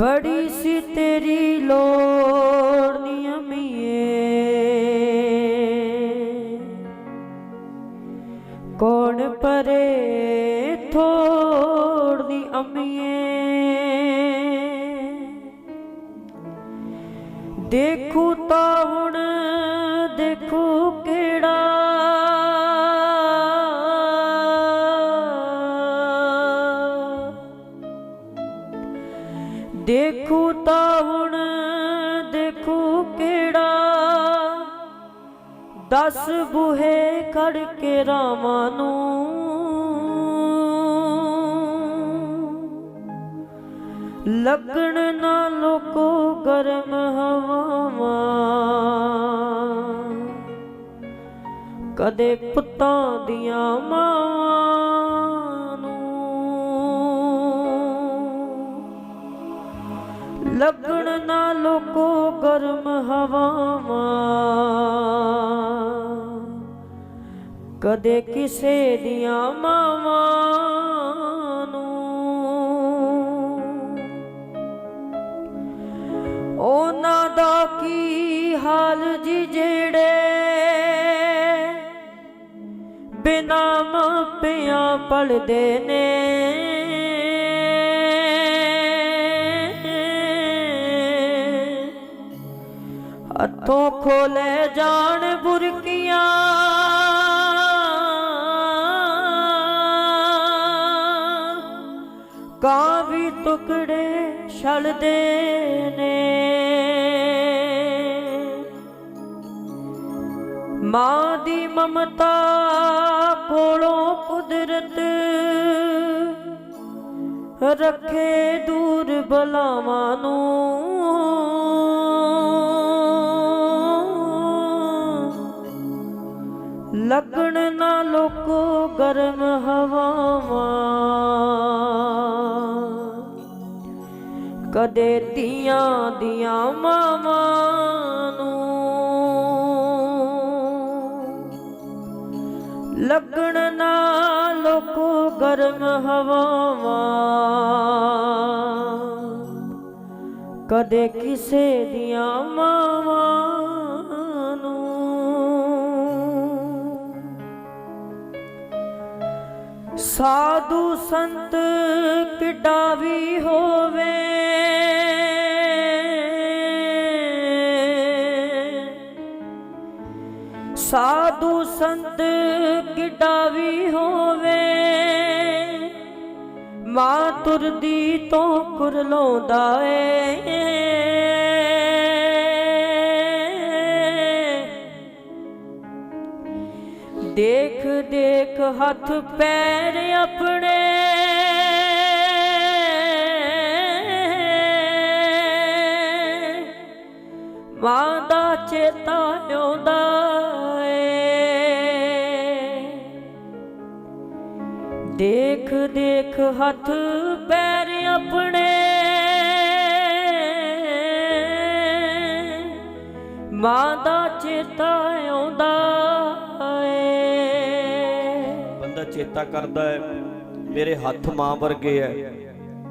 ਬੜੀ ਸੀ ਤੇਰੀ ਲੋੜ ਨੀ ਅਮੀਏ। ਕੌਣ ਪਰੇ ਥੋੜਦੀ ਅਮੀਏ। ਦੇਖੂ ਤਾਂ ਹੁਣ ਦੇਖੂ ਦੇਖੂ ਤਾਂ ਹੁਣ, ਦੇਖੂ ਕਿਹੜਾ। ਦਸ ਬੂਹੇ ਖੜ ਕੇ ਰਾਵਾਂ ਨੂੰ। ਲੱਗਣ ਨਾ ਲੋਕੋ ਗਰਮ ਹਵਾਵਾਂ। ਕਦੇ ਪੁੱਤਾਂ ਦੀਆਂ ਮਾਂ ਲੱਗਣ ਨਾ ਲੋਕੋ ਗਰਮ ਹਵਾਵਾਂ। ਕਦੇ ਕਿਸੇ ਦੀਆਂ ਮਾਵਾਂ ਨੂੰ। ਉਹਨਾਂ ਦਾ ਕੀ ਹਾਲ ਜੀ ਜਿਹੜੇ ਬਿਨਾ ਮਾਪਿਆਂ ਪਲਦੇ ਨੇ? ਹੱਥੋਂ ਖੋਲੇ ਜਾਣ ਬੁਰਕੀਆਂ? ਕਾਂ ਵੀ ਟੁਕੜੇ ਛਲਦੇ ਨੇ। ਮਾਂ ਦੀ ਮਮਤਾ ਕੋਲੋਂ ਕੁਦਰਤ ਰੱਖੇ ਦੂਰ ਬਲਾਵਾਂ ਨੂੰ। ਲੱਗਣ ਨਾ ਲੋਕੋ, ਗਰਮ ਹਵਾਵਾਂ। ਕਦੇ ਧੀਆਂ ਦੀਆਂ ਮਾਵਾਂ ਨੂੰ। ਲੱਗਣ ਨਾ ਲੋਕੋ, ਗਰਮ ਹਵਾਵਾਂ। ਕਦੇ ਕਿਸੇ ਦੀਆਂ ਮਾਵਾਂ ਸਾਧੂ ਸੰਤ ਕਿੱਡਾ ਵੀ ਹੋਵੇ। ਸਾਧੂ ਸੰਤ ਕਿੱਡਾ ਵੀ ਹੋਵੇ। ਮਾਂ ਤੁਰਦੀ ਤੋਂ ਕੁਰਲਾਉਂਦਾ ਏ। ਦੇਖ ਦੇਖ ਹੱਥ ਪੈਰ ਆਪਣੇ। ਮਾਂ ਦਾ ਚੇਤਾ ਆਉਂਦਾ ਏ। ਦੇਖ ਦੇਖ ਹੱਥ ਪੈਰ ਆਪਣੇ। ਮਾਂ ਦਾ ਚੇਤਾ ਆਉਂਦਾ ਚੇਤਾ ਕਰਦਾ ਹੈ, ਮੇਰੇ ਹੱਥ ਮਾਂ ਵਰਗੇ ਐ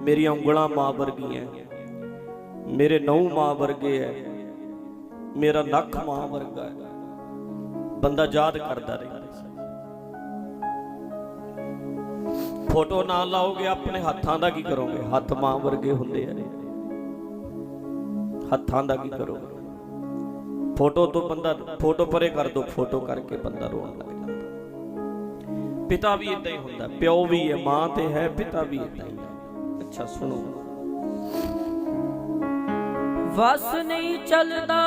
ਮੇਰੀਆਂ ਉਂਗਲਾਂ ਮਾਂ ਵਰਗੀਆਂ ਮੇਰੇ ਨਹੁੰ ਮਾਂ ਵਰਗੇ ਐ ਮੇਰਾ ਨੱਕ ਮਾਂ ਵਰਗਾ ਹੈ। ਬੰਦਾ ਯਾਦ ਕਰਦਾ ਰਹਿੰਦਾ ਫੋਟੋ ਨਾ ਲਾਓਗੇ, ਆਪਣੇ ਹੱਥਾਂ ਦਾ ਕੀ ਕਰੋਗੇ? ਹੱਥ ਮਾਂ ਵਰਗੇ ਹੁੰਦੇ ਆ ਹੱਥਾਂ ਦਾ ਕੀ ਕਰੋਗੇ? ਫੋਟੋ ਤੋਂ ਬੰਦਾ, ਫੋਟੋ ਪਰੇ ਕਰ ਦੋ, ਫੋਟੋ ਕਰਕੇ ਬੰਦਾ ਰੋਣ ਲੱਗ ਪਿਤਾ ਵੀ ਇਦਾਂ ਹੀ ਹੁੰਦਾ, ਪਿਓ ਵੀ ਹੈ, ਮਾਂ ਤੇ ਹੈ, ਪਿਤਾ ਵੀ ਇਦਾਂ ਹੀ ਅੱਛਾ, ਸੁਣੋ। ਵਸ ਨਹੀਂ ਚੱਲਦਾ,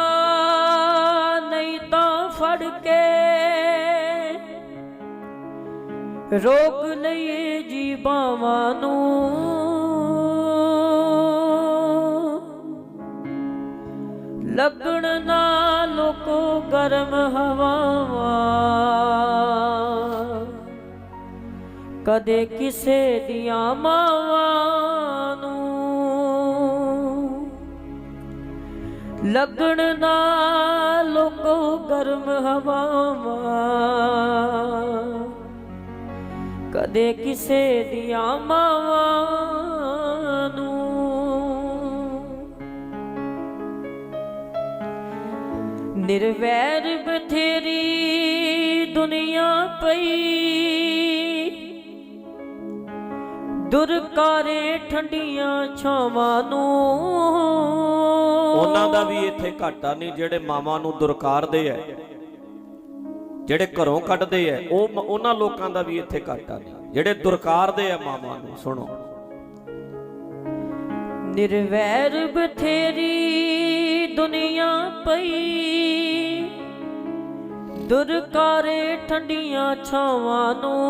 ਨਹੀਂ ਤਾਂ ਫੜ ਕੇ ਰੋਕ ਲਈਏ ਜੀਵਾਂ ਨੂੰ। ਲੱਗਣ ਨਾ ਲੋਕੋ ਗਰਮ ਹਵਾਵਾਂ। ਕਦੇ ਕਿਸੇ ਦੀਆਂ ਮਾਵਾਂ ਨੂੰ। ਲੱਗਣ ਨਾ ਲੋਕੋ ਗਰਮ ਹਵਾਵਾਂ। ਕਦੇ ਕਿਸੇ ਦੀਆਂ ਮਾਵਾਂ ਨੂੰ। ਨਿਰਵੈਰ ਬਥੇਰੀ ਦੁਨੀਆ ਪਈ। ਦੁਰਕਾਰੇ ਠੰਡੀਆਂ ਛਾਵਾਂ ਨੂੰ। ਉਹਨਾਂ ਦਾ ਵੀ ਇੱਥੇ ਘਾਟਾ ਨਹੀਂ ਜਿਹੜੇ ਮਾਵਾਂ ਨੂੰ ਦੁਰਕਾਰਦੇ ਐ ਜਿਹੜੇ ਘਰੋਂ ਕੱਢਦੇ ਐ ਉਹ ਉਹਨਾਂ ਲੋਕਾਂ ਦਾ ਵੀ ਇੱਥੇ ਘਾਟਾ ਨਹੀਂ। ਜਿਹੜੇ ਦੁਰਕਾਰਦੇ ਐ ਮਾਵਾਂ ਨੂੰ ਸੁਣੋ। ਨਿਰਵੈਰ ਬਥੇਰੀ ਦੁਨੀਆ ਪਈ। ਦੁਰਕਾਰੇ ਠੰਡੀਆਂ ਛਾਵਾਂ ਨੂੰ।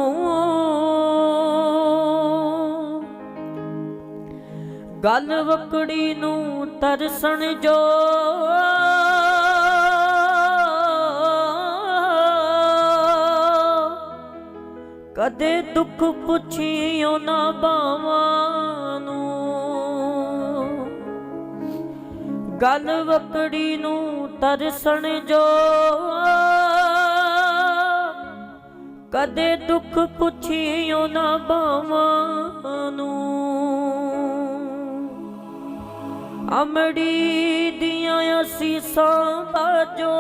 ਗੱਲ ਵਕੜੀ ਨੂੰ ਤਰਸਣ ਜੋ। ਕਦੇ ਦੁੱਖ ਪੁੱਛਿਓ ਨਾ ਬਾਵਾਂ ਨੂੰ। ਗੱਲ ਵਕੜੀ ਨੂੰ ਤਰਸਣ ਜੋ। ਕਦੇ ਦੁੱਖ ਪੁੱਛਿਓ ਨਾ ਬਾਵਾਂ ਨੂੰ। ਅਮੜੀ ਦੀਆਂ ਅਸੀਸਾਂ ਬਾਜੋ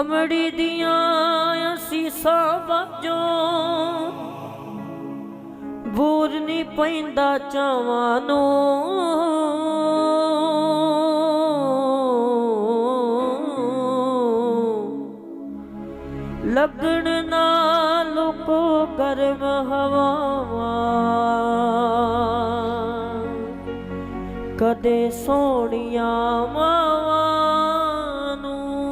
ਅਮੜੀ ਦੀਆਂ ਅਸੀਸਾਂ ਬਾਜੋ ਬੂਰ ਨਹੀਂ ਪੈਂਦਾ ਚਾਵਾਂ ਨੂੰ। ਲੱਗਣ ਨਾ ਲੋਕੋ ਗਰਮ ਹਵਾਵਾਂ। ਕਦੇ ਸੋਹਣੀਆਂ ਮਾਵਾਂ ਨੂੰ।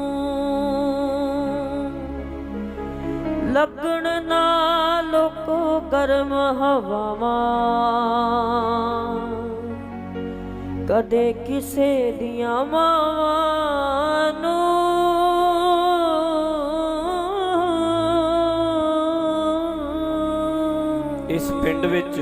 ਲੱਗਣ ਨਾ ਲੋਕੋ ਗਰਮ ਹਵਾਵਾਂ। ਕਦੇ ਕਿਸੇ ਦੀਆਂ ਮਾਵਾਂ ਨੂੰ ਇਸ ਪਿੰਡ ਵਿੱਚ